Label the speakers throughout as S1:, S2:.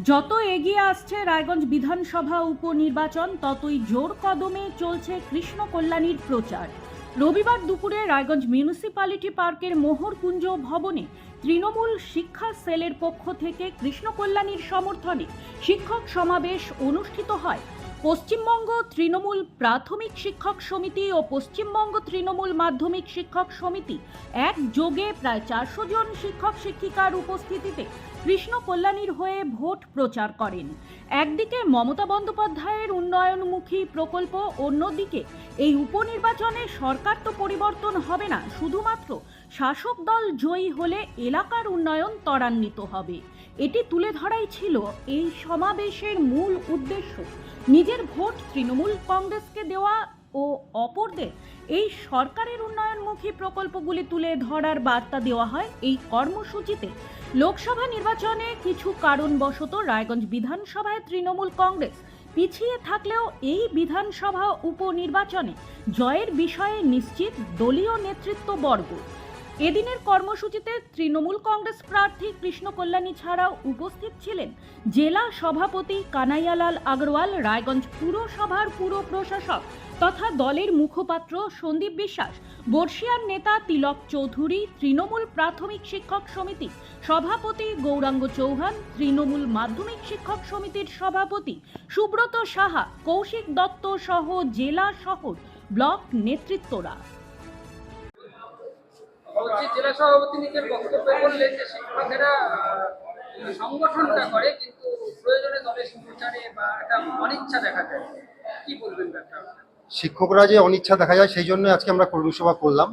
S1: যত এগিয়ে আসছে রায়গঞ্জ বিধানসভা উপনির্বাচন, ততই জোর কদমে চলছে কৃষ্ণ কল্যাণীর প্রচার। রবিবার দুপুরে রায়গঞ্জ মিউনিসিপ্যালিটি পার্কের মোহরকুঞ্জ ভবনে তৃণমূল শিক্ষা সেলের পক্ষ থেকে কৃষ্ণ কল্যাণীর সমর্থনে শিক্ষক সমাবেশ অনুষ্ঠিত হয়। পশ্চিমবঙ্গ তৃণমূল প্রাথমিক শিক্ষক সমিতি ও পশ্চিমবঙ্গ তৃণমূল মাধ্যমিক শিক্ষক সমিতি এক যোগে প্রায় চারশো জন শিক্ষক শিক্ষিকার উপস্থিতিতে কৃষ্ণ কল্যাণীর হয়ে ভোট প্রচার করেন। একদিকে মমতা বন্দ্যোপাধ্যায়ের উন্নয়নমুখী প্রকল্প, অন্যদিকে এই উপনির্বাচনে সরকার তো পরিবর্তন হবে না, শুধুমাত্র শাসক দল জয়ী হলে এলাকার উন্নয়ন ত্বরান্বিত হবে। এটি তুলে ধরাই ছিল এই সমাবেশের মূল উদ্দেশ্য। নিজের ভোট তৃণমূল কংগ্রেসকে দেওয়া ও অপরদের এই সরকারের উন্নয়নমুখী প্রকল্পগুলি তুলে ধরার বার্তা দেওয়া হয় এই কর্মসূচিতে। লোকসভা নির্বাচনে কিছু কারণবশত রায়গঞ্জ বিধানসভায় তৃণমূল কংগ্রেস পিছিয়ে থাকলেও এই বিধানসভা উপনির্বাচনে জয়ের বিষয়ে নিশ্চিত দলীয় নেতৃত্ববর্গ। এদিনের কর্মসূচিতে তৃণমূল কংগ্রেস প্রার্থী কৃষ্ণ কল্যাণী ছাড়াও উপস্থিত ছিলেন জেলা সভাপতি কানাইয়ালাল আগরওয়াল, রায়গঞ্জ পুরসভার পুর প্রশাসক তথা দলের মুখপাত্র সন্দীপ বিশ্বাস বর্ষিয়ার নেতা তিলক চৌধুরী, তৃণমূল প্রাথমিক শিক্ষক সমিতি সভাপতি গৌরাঙ্গ চৌহান, তৃণমূল মাধ্যমিক শিক্ষক সমিতির সভাপতি সুব্রত সাহা, কৌশিক দত্ত সহ জেলা শহর ব্লক নেতৃত্বরা।
S2: জেলা সভাপতি নিজের বললেন যে শিক্ষকেরা সংগঠনটা করে, কিন্তু প্রয়োজনে দলের প্রচারে বা একটা অনিচ্ছা দেখা যায়। কি বলবেন
S3: শিক্ষকরা যে অনিচ্ছা দেখা যায়, সেই জন্য আজকে আমরা কর্মী সভা করলাম।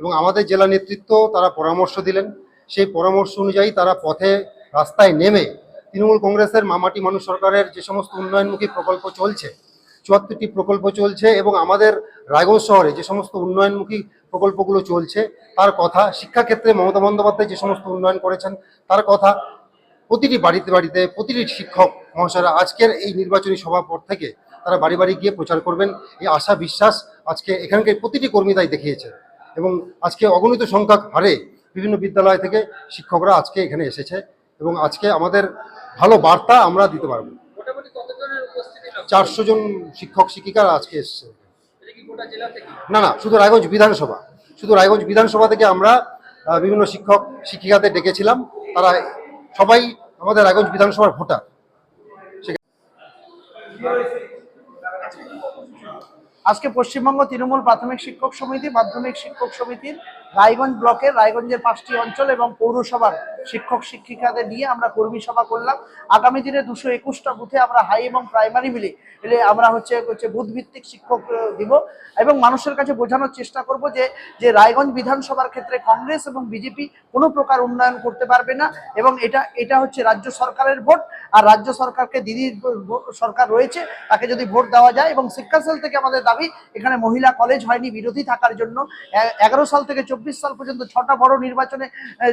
S3: এবং আমাদের জেলা নেতৃত্ব তারা পরামর্শ দিলেন। সেই পরামর্শ অনুযায়ী তারা পথে রাস্তায় নেমে তৃণমূল কংগ্রেসের মামাটি মানুষ সরকারের যে সমস্ত উন্নয়নমুখী প্রকল্প চলছে, চুয়াত্তরটি প্রকল্প চলছে এবং আমাদের রায়গঞ্জ শহরে যে সমস্ত উন্নয়নমুখী প্রকল্পগুলো চলছে তার কথা শিক্ষাক্ষেত্রে মমতা বন্দ্যোপাধ্যায় যে সমস্ত উন্নয়ন করেছেন তার কথা প্রতিটি বাড়িতে বাড়িতে প্রতিটি শিক্ষক মহাশয়রা আজকের এই নির্বাচনী সভা পর থেকে তারা বাড়ি বাড়ি গিয়ে প্রচার করবেন। এই আশা বিশ্বাস আজকে এখানকার প্রতিটি কর্মী তাই দেখিয়েছে এবং আজকে অগণিত সংখ্যক হারে বিভিন্ন বিদ্যালয় থেকে শিক্ষকরা আজকে এখানে এসেছে এবং আজকে আমাদের ভালো বার্তা আমরা দিতে পারব। চারশো জন শিক্ষক শিক্ষিকারা আজকে এসেছে। না না শুধু রায়গঞ্জ বিধানসভা। শুধু রায়গঞ্জ বিধানসভা থেকে আমরা বিভিন্ন শিক্ষক শিক্ষিকাদের ডেকেছিলাম। তারা সবাই আমাদের রায়গঞ্জ বিধানসভার ভোটার।
S4: আজকে পশ্চিমবঙ্গ তৃণমূল প্রাথমিক শিক্ষক সমিতি মাধ্যমিক শিক্ষক সমিতির রায়গঞ্জ ব্লকের, রায়গঞ্জের পাঁচটি অঞ্চল এবং পৌরসভার শিক্ষক, শিক্ষিকাদের নিয়ে আমরা কর্মী সভা করলাম। আগামী দিনে দুশো একুশটা বুথে আমরা হাই এবং প্রাইমারি মিলে এলে আমরা হচ্ছে হচ্ছে বুথ ভিত্তিক শিক্ষক দিব এবং মানুষের কাছে বোঝানোর চেষ্টা করব যে যে রায়গঞ্জ বিধানসভার ক্ষেত্রে কংগ্রেস এবং বিজেপি কোনো প্রকার উন্নয়ন করতে পারবে না এবং এটা এটা হচ্ছে রাজ্য সরকারের ভোট আর রাজ্য সরকারকে দিদির সরকার রয়েছে, তাকে যদি ভোট দেওয়া যায় এবং শিক্ষা সেল থেকে আমাদের দাবি, এখানে মহিলা কলেজ হয়নি, বিরোধী থাকার জন্য এগারো সাল থেকে চব্বিশ সাল পর্যন্ত ছটা বড় নির্বাচনে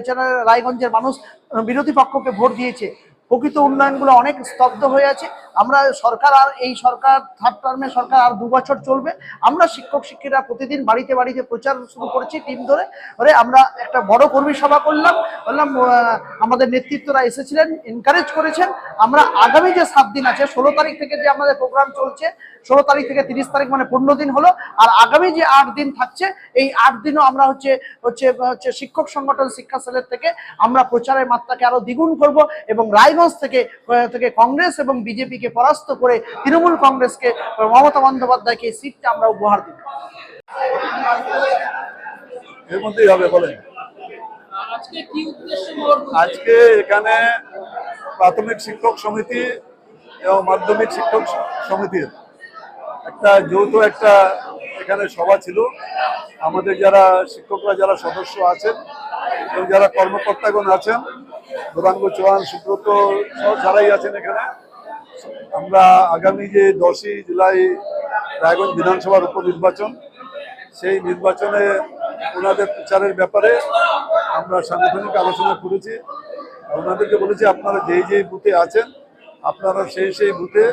S4: যারা রায়গঞ্জের মানুষ বিরোধী পক্ষকে ভোট দিয়েছে। প্রকৃত উন্নয়নগুলো অনেক স্তব্ধ হয়ে আছে। আমরা সরকার আর এই সরকার থার্ড টার্মে সরকার আর দু বছর চলবে। আমরা শিক্ষক শিক্ষিরা প্রতিদিন বাড়িতে বাড়িতে প্রচার শুরু করেছি টিম ধরে। ধরে আমরা একটা বড় কর্মী সভা করলাম। বললাম আমাদের নেতৃত্বরা এসেছিলেন এনকারেজ করেছেন। আমরা আগামী যে সাত দিন আছে, ষোলো তারিখ থেকে যে আমাদের প্রোগ্রাম চলছে, ষোলো তারিখ থেকে তিরিশ তারিখ মানে পনেরো দিন হলো। আর আগামী যে আট দিন থাকছে, এই আট দিনও আমরা হচ্ছে হচ্ছে হচ্ছে শিক্ষক সংগঠন শিক্ষা সেলের থেকে আমরা প্রচারের মাত্রাকে আরও দ্বিগুণ করব এবং রায়গঞ্জ থেকে থেকে কংগ্রেস এবং বিজেপিকে পরাস্ত করে তৃণমূল কংগ্রেসকে মমতা বন্দ্যোপাধ্যায়কে এই সিটটা আমরা উপহার দিব।
S5: এর মধ্যেই হবে বলেন।
S2: আজকে কি উদ্দেশ্য
S5: আজকে এখানে প্রাথমিক শিক্ষক সমিতি এবং মাধ্যমিক শিক্ষক সমিতির একটা যৌথ একটা এখানে সভা ছিল। আমাদের যারা শিক্ষকরা যারা সদস্য আছেন এবং যারা কর্মকর্তাগণ আছেন গৌরাঙ্গ চৌহান সুব্রত যারাই আছেন এখানে, আমরা আগামী যে দশই জুলাই রায়গঞ্জ বিধানসভার উপনির্বাচন, সেই নির্বাচনে ওনাদের প্রচারের ব্যাপারে আমরা সাংগঠনিক আলোচনা করেছি। ওনাদেরকে বলেছি, আপনারা যেই যেই বুথে আছেন, আপনারা সেই সেই বুথে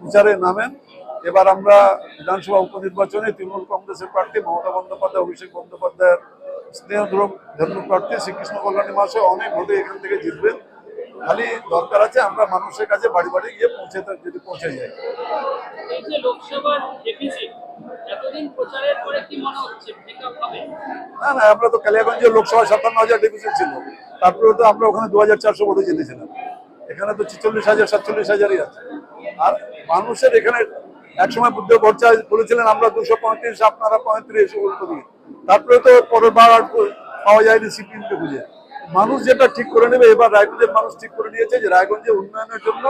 S5: প্রচারে নামেন। এবার আমরা বিধানসভা উপনির্বাচনে তৃণমূল কংগ্রেসের প্রার্থী মমতা বন্দ্যোপাধ্যায়, অভিষেক বন্দ্যোপাধ্যায়ের স্নেহ ধর্ম প্রার্থী শ্রীকৃষ্ণ কল্যাণী মাসে অনেক ভোটে এখান থেকে জিতবেন। খালি দরকার আছে আমরা মানুষের কাছে বাড়ি বাড়ি গিয়ে পৌঁছে যদি পৌঁছে যাই। না না আমরা তো কালিয়াগঞ্জে লোকসভা সাতান্ন হাজার ডেফিসিট ছিল। তারপরে তো আমরা ওখানে দু হাজার চারশো ভোটে জিতেছিলাম। এখানে তো ছেচল্লিশ হাজার সাতচল্লিশ হাজারই আছে। আর মানুষের এখানে একসময় বুদ্ধ ভরচা বলেছিলেন আমরা দুশো পঁয়ত্রিশ আপনারা পঁয়ত্রিশ উল্টো দিকে তারপরে তো পরের বার আর পাওয়া যায়নি সিপিএমকে খুঁজে। মানুষ যেটা ঠিক করে নেবে এবার রায়গঞ্জের মানুষ ঠিক করে নিয়েছে যে রায়গঞ্জে উন্নয়নের জন্য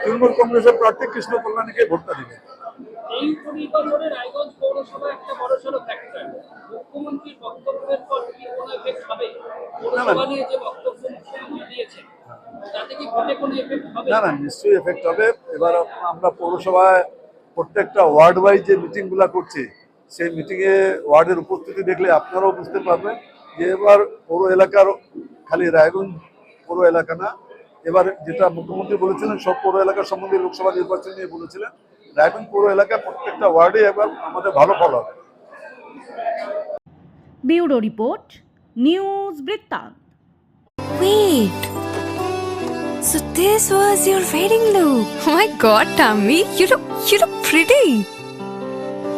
S5: তৃণমূল কংগ্রেসের প্রার্থী কৃষ্ণ কল্যাণীকে ভোটটা দিবে। না না। নিশ্চয়ই এফেক্ট হবে। এবার আমরা পৌরসভায় প্রত্যেকটা ওয়ার্ড ওয়াইজ যে মিটিংগুলা করছি সেই মিটিং এ ওয়ার্ডের উপস্থিতি দেখলে আপনারাও বুঝতে পারবেন যে এবার পৌর এলাকার খালি রায়গঞ্জ পৌর এলাকা না এবার যেটা মুখ্যমন্ত্রী বলেছিলেন সব পৌর এলাকার সম্বন্ধে লোকসভা নির্বাচন নিয়ে বলেছিলেন রায়গঞ্জ পৌর এলাকায় প্রত্যেকটা ওয়ার্ডে এবার আমাদের ভালো ফল হবে
S1: ব্যুরো রিপোর্ট নিউজ বৃত্তান্ত
S6: Wait. So this was your wedding look. Oh my god, Tammy, you look you look pretty.